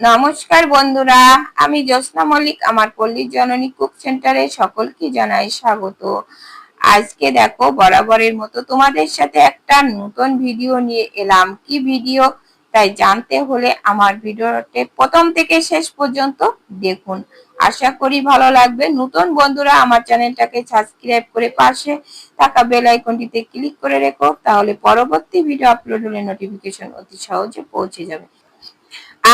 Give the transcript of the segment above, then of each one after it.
নমস্কার বন্ধুরা, আমি জ্যোৎস্না মল্লিক, আমার পল্লীর জননী কুক সেন্টারে সকলকে জানাই স্বাগত। আজকে দেখো, বরাবরের মতো তোমাদের সাথে একটা নতুন ভিডিও নিয়ে এলাম। কি ভিডিও? তাই জানতে হলে আমার ভিডিওতে প্রথম থেকে শেষ পর্যন্ত দেখুন। আশা করি ভালো লাগবে। নতুন বন্ধুরা, আমার চ্যানেলটাকে সাবস্ক্রাইব করে পাশে থাকা বেল আইকনটিতে ক্লিক করে রেখো, তাহলে পরবর্তী ভিডিও আপলোড হলে নোটিফিকেশন অতি সহজে পৌঁছে যাবে।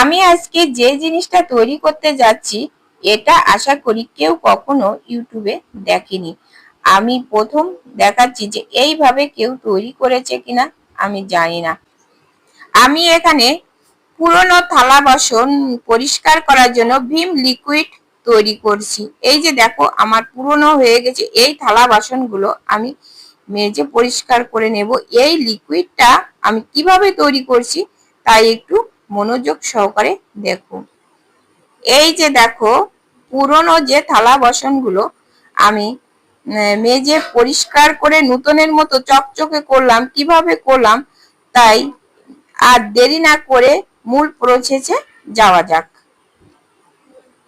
আমি আজকে যে জিনিসটা তৈরি করতে যাচ্ছি, এটা আশা করি কেউ কখনো ইউটিউবে দেখেনি। আমি প্রথম দেখাচ্ছি যে এইভাবে কেউ তৈরি করেছে কিনা, আমি জানি না। আমি এখানে পুরনো থালা বাসন পরিষ্কার করার জন্য ভীম লিকুইড তৈরি করছি। এই যে দেখো, আমার পুরনো হয়ে গেছে, এই থালা বাসনগুলো আমি মেজে পরিষ্কার করে নেব। এই লিকুইডটা আমি কীভাবে তৈরি করছি তাই একটু মনোযোগ সহকারে দেখো। এই যে দেখো, পুরনো যে থালা বাসনগুলো আমি মেজে পরিষ্কার করে নূতনের মতো চকচকে করলাম, কীভাবে করলাম, তাই আর দেরি না করে মূল প্রসেসে যাওয়া যাক।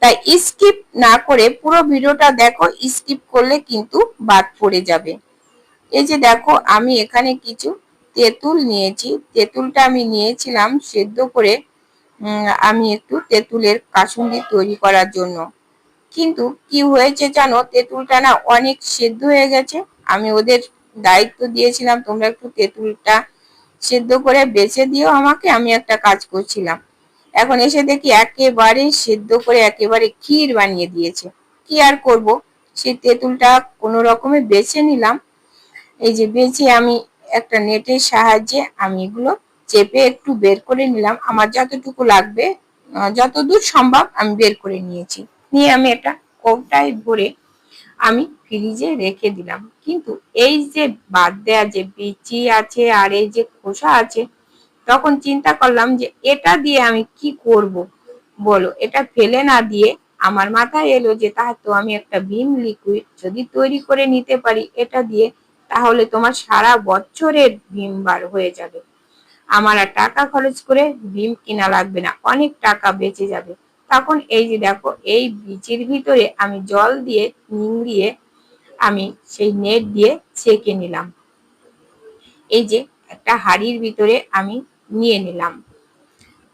তাই স্কিপ না করে পুরো ভিডিওটা দেখো স্কিপ করলে কিন্তু বাদ পড়ে যাবে। এই যে দেখো, আমি এখানে কিছু তেঁতুল নিয়েছি। তেঁতুলটা আমি নিয়েছিলাম সেদ্ধ করে আমি একটু তেঁতুলের কাসুন্দি তৈরি করার জন্য। কিন্তু কি হয়েছে জানো, তেঁতুলটা না অনেক সেদ্ধ হয়ে গেছে। আমি ওদের দায়িত্ব দিয়েছিলাম, তোমরা একটু তেঁতুলটা সেদ্ধ করে বেছে দিও আমাকে, আমি একটা কাজ করছিলাম। এখন এসে দেখি একেবারে সেদ্ধ করে একেবারে ক্ষীর বানিয়ে দিয়েছে। কি আর করব? সেই তেঁতুলটা কোনো রকমে বেছে নিলাম। এই যে বেছে আমি একটা নেটের সাহায্যে আমি এগুলো চেপে একটু বের করে নিলাম। আমার যতটুকু লাগবে যতদূর সম্ভব আমি বের করে নিয়েছি। নিয়ে আমি এটা কৌটায় ভরে আমি ফ্রিজে রেখে দিলাম। কিন্তু এই যে বাদ দেয়া যে বিচি আছে আর এই যে খোসা আছে, তখন চিন্তা করলাম যে এটা দিয়ে আমি কি করব? বলো, এটা ফেলে না দিয়ে আমার মাথায় এলো যে তা তো আমি একটা ভীম লিকুইড যদি তৈরি করে নিতে পারি, এটা দিয়ে তাহলে তোমার সারা বছরের ভীম বার হয়ে যাবে। আমার আর টাকা খরচ করে ভীম কিনা লাগবে না, অনেক টাকা বেঁচে যাবে। তখন এই যে দেখো, এই বীজের ভিতরে আমি জল দিয়ে নিংড়িয়ে আমি সেই নেট দিয়ে ছেঁকে নিলাম। এই যে একটা হাড়ির ভিতরে আমি নিয়ে নিলাম।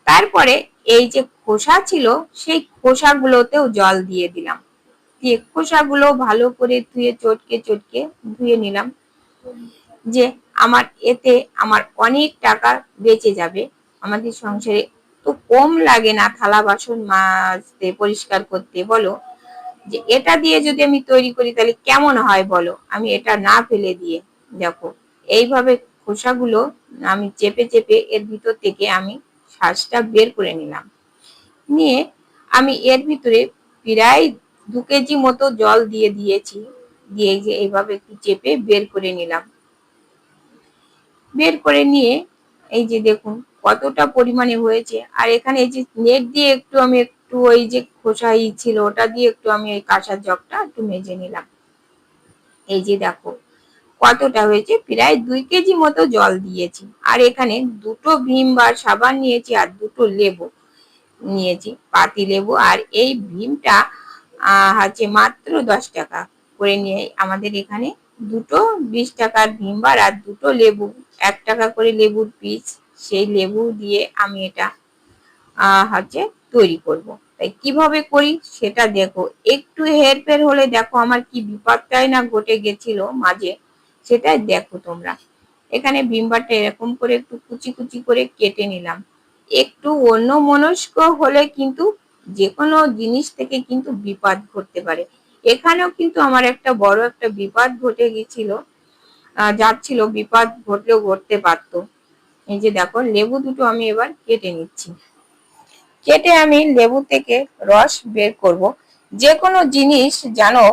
তারপরে এই যে খোসা ছিল, সেই খোসাগুলোতেও জল দিয়ে দিলাম। দিয়ে খোসাগুলো ভালো করে ধুয়ে চটকে চটকে ধুয়ে নিলাম। যে আমার এতে আমার অনেক টাকা বেঁচে যাবে। আমাদের সংসারে তো কম লাগে না থালা বাসন মাজতে, পরিষ্কার করতে, বলো? যে এটা দিয়ে যদি আমি তৈরি করি তাহলে কেমন হয় বলো? আমি এটা না ফেলে দিয়ে, দেখো। এইভাবে খোসাগুলো আমি চেপে চেপে এর ভিতর থেকে আমি শ্বাসটা বের করে নিলাম। নিয়ে আমি এর ভিতরে প্রায় দু কেজি মতো জল দিয়ে দিয়েছি। দিয়ে যে এইভাবে একটু চেপে বের করে নিলাম। বের করে নিয়ে এই যে দেখুন কতটা পরিমাণে হয়েছে। আর এখানে এই যে নেট দিয়ে একটু আমি একটু ওই যে খোসাই ছিল ওটা দিয়ে একটু আমি ওই কাঁসার জগটা একটু মেজে নিলাম। এই যে দেখো কতটা হয়েছে প্রায় দুই কেজি মতো জল দিয়েছি। আর এখানে দুটো ভীম বার সাবান নিয়েছি আর দুটো লেবু নিয়েছি, পাতি লেবু। আর এই ভীমটা হচ্ছে মাত্র দশ টাকা। করে নিয়ে আমাদের এখানে দুটো বিশ টাকার ভীমবার আর দুটো লেবু, এক টাকা করে লেবুর পিস, সেই লেবু দিয়ে আমি এটা হচ্ছে তৈরি করব। তাই কীভাবে করি সেটা দেখো। একটু হেরফের হলে দেখো আমার কি বিপদটাই না ঘটে গেছিল মাঝে, সেটাই দেখো তোমরা। এখানে ভিমবারটা এরকম করে একটু কুচি কুচি করে কেটে নিলাম। একটু অন্য মনস্ক হলে কিন্তু যে কোনো জিনিস থেকে কিন্তু বিপদ ঘটতে পারে। এখানেও কিন্তু আমার একটা বড় একটা বিপদ ঘটে গেছিল যাচ্ছিল, বিপদ ঘটলেও ঘটতে পারত। এই যে দেখো, লেবু দুটো আমি এবার কেটে নিচ্ছি। কেটে আমি লেবু থেকে রস বের করব। যে কোনো জিনিস জানো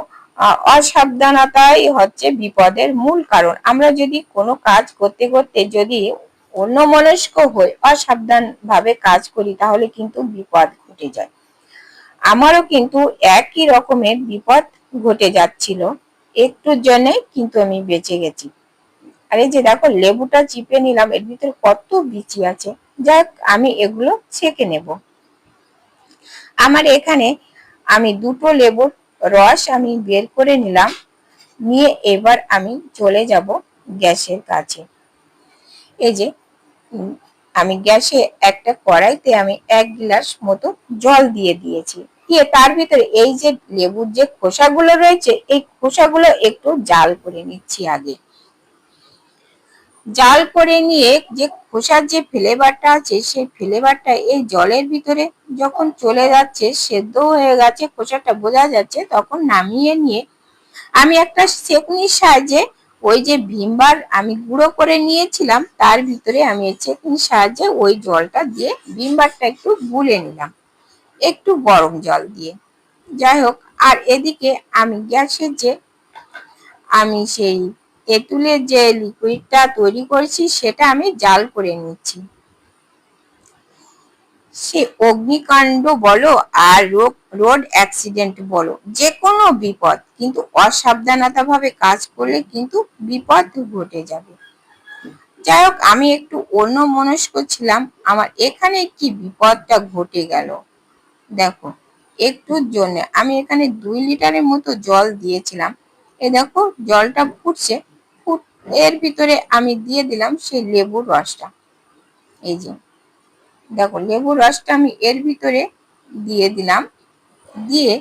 অসাবধানতাই হচ্ছে বিপদের মূল কারণ। আমরা যদি কোনো কাজ করতে করতে যদি অন্য মনস্ক হই অসাবধান ভাবে কাজ করি, তাহলে কিন্তু বিপদ ঘটে যায়। আমারও কিন্তু একই রকমের বিপদ ঘটে যাচ্ছিল। একটুর জন্য কিন্তু আমি বেঁচে গেছি। আর এই যে দেখো, লেবুটা চিপে নিলাম, এর ভিতরে কত বিচি আছে। যাক, আমি এগুলো ছেঁকে নেব। আমার এখানে আমি দুটো লেবুর রস আমি বের করে নিলাম, নিয়ে এবার আমি চলে যাব গ্যাসের কাছে। এই যে আমি গ্যাসে একটা কড়াইতে আমি এক গ্লাস মতো জল দিয়ে দিয়েছি। দিয়ে তার ভিতরে এই যে লেবুর যে খোসাগুলো রয়েছে, এই খোসাগুলো একটু জাল করে নিচ্ছি আগে। জাল করে নিয়ে যে খোসার যে ফ্লেভারটা আছে, সেই ফ্লেভারটা এই জলের ভিতরে যখন চলে যাচ্ছে, সেদ্ধ হয়ে গেছে, খোসাটা বোঝা যাচ্ছে, তখন নামিয়ে নিয়ে আমি একটা চেকনির সাহায্যে ওই যে ভিমবার আমি গুঁড়ো করে নিয়েছিলাম, তার ভিতরে আমি চেকনির সাহায্যে ওই জলটা দিয়ে ভিমবারটা একটু গুলে নিলাম। একটু গরম জল দিয়ে। যাই হোক আর এদিকে আমি গ্যাসের যে, আমি সেই তেঁতুলের যে লিকুইডটা তৈরি করেছি, সেটা আমি জাল করে নিচ্ছি। সে অগ্নিকাণ্ড বলো আর রোড অ্যাক্সিডেন্ট বলো যে কোনো বিপদ, কিন্তু অসাবধানতাভাবে কাজ করলে কিন্তু বিপদ ঘটে যাবে। যাই হোক আমি একটু অন্য মনস্ক ছিলাম, আমার এখানে কি বিপদটা ঘটে গেল? দেখো, একটুর জন্য আমি এখানে দুই লিটারের মতো জল দিয়েছিলাম। এ দেখো, জলটা ফুটছে, ফুট, এর ভিতরে আমি দিয়ে দিলাম সেই লেবুর রসটা। এই যে, দেখো, লেবুর রসটা আমি এর ভিতরে দিয়ে দিলাম। দিয়ে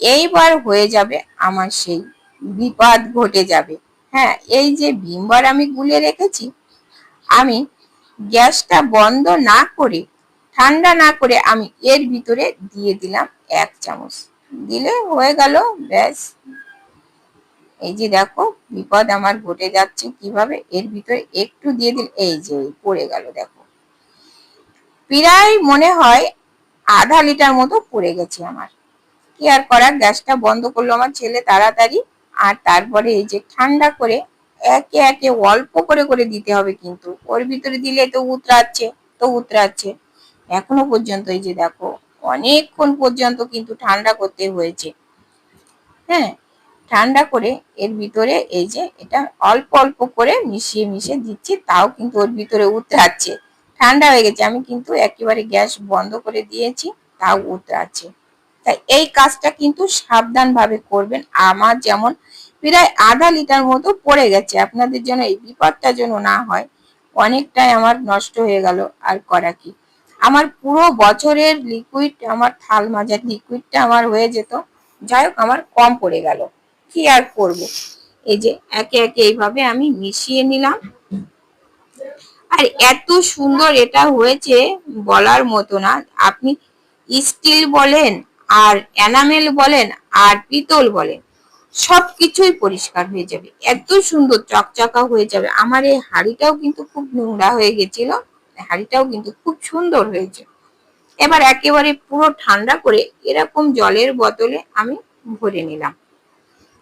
এইবার হয়ে যাবে আমার সেই বিপদ ঘটে যাবে। হ্যাঁ এই যে ভিমবার আমি গুলে রেখেছি, আমি গ্যাসটা বন্ধ না করে ঠান্ডা না করে আমি এর ভিতরে দিয়ে দিলাম এক চামচ। দিলে হয়ে গেল, ব্যাস। এই যে দেখো, বিপদ আমার ঘটে যাচ্ছে কীভাবে, এর ভিতরে একটু দিয়ে দিল, এই যে পড়ে গেল, দেখো। প্রায় মনে হয় আধা লিটার মতো পড়ে গেছে আমার। কি আর করার, গ্যাসটা বন্ধ করল আমার ছেলে তাড়াতাড়ি। আর তারপরে এই যে ঠান্ডা করে একে একে অল্প করে করে দিতে হবে কিন্তু। ওর ভিতরে দিলে তো উতরাচ্ছে তো উতরাচ্ছে। এখনও পর্যন্ত এই যে দেখো, অনেকক্ষণ পর্যন্ত কিন্তু ঠান্ডা করতে হয়েছে। হ্যাঁ ঠান্ডা করে এর ভিতরে এই যে এটা অল্প অল্প করে মিশিয়ে মিশিয়ে দিচ্ছি, তাও কিন্তু ওর ভিতরে উতরাচ্ছে। ঠান্ডা হয়ে গেছে, আমি কিন্তু একেবারে গ্যাস বন্ধ করে দিয়েছি, তাও উতরাচ্ছে। তাই এই কাজটা কিন্তু সাবধান ভাবে করবেন। আমার যেমন প্রায় আধা লিটার মতো পড়ে গেছে, আপনাদের জন্য এই বিপদটা যেন না হয়, অনেকটাই আমার নষ্ট হয়ে গেল আর করা কি। আমার পুরো বছরের লিকুইড আমার থাল মাজার লিকুইডটা আমার হয়ে যেত। যাই হোক, আমার কম পড়ে গেল। কি আর করব? এই যে একে একে এইভাবে আমি মিশিয়ে নিলাম। আর এত সুন্দর এটা হয়েছে বলার মতো না। আপনি স্টিল বলেন, আর এনামেল বলেন, আর পিতল বলেন সব কিছুই পরিষ্কার হয়ে যাবে। এত সুন্দর চকচকা হয়ে যাবে। আমার এই হাড়িটাও কিন্তু খুব নোংরা হয়ে গেছিল। হাড়িটাও কিন্তু খুব সুন্দর হয়েছে। এবার একেবারে পুরো ঠান্ডা করে এরকম জলের বোতলে আমি ভরে নিলাম।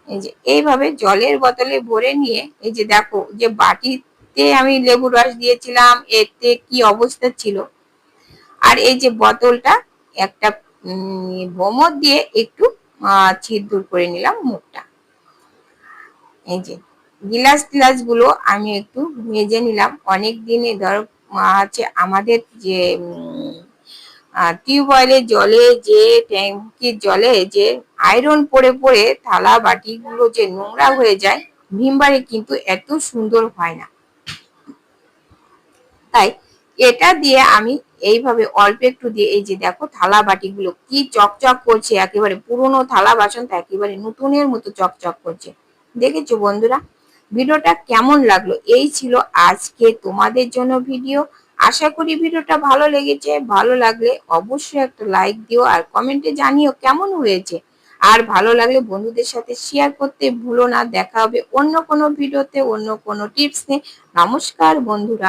এই যে এইভাবে জলের বোতলে ভরে নিয়ে এই যে দেখো যে বাটিতে আমি লেবু রস দিয়েছিলাম, এতে কি অবস্থা ছিল? আর এই যে বোতলটা একটা ভোমর দিয়ে একটু ছিদ্র করে নিলাম মুখটা। এই যে গিলাস টিলাসগুলো আমি একটু মেজে নিলাম। অনেক দিনে ধরো আছে আমাদের যে টিউবওয়েলের জলে যে ট্যাঙ্কির জলে যে আয়রন পড়ে পড়ে থালা বাটিগুলো যে নোংরা হয়ে যায়, ভিমবারে কিন্তু এত সুন্দর হয় না। তাই এটা দিয়ে আমি এইভাবে অল্প একটু দিয়ে এই যে দেখো থালা বাটিগুলো কি চকচক করছে, একেবারে পুরনো থালা বাসন তো একেবারে নতুনের মতো চকচক করছে। দেখেছ বন্ধুরা? ভিডিওটা কেমন লাগল? এই ছিল আজকে তোমাদের জন্য ভিডিও। আশা করি ভিডিওটা ভালো লেগেছে। ভালো লাগলে অবশ্যই একটা লাইক দিও আর কমেন্টে জানিও কেমন হয়েছে। আর ভালো লাগলে বন্ধুদের সাথে শেয়ার করতে ভুলো না। দেখা হবে অন্য কোনো ভিডিওতে, অন্য কোনো টিপস নিয়ে। নমস্কার বন্ধুরা।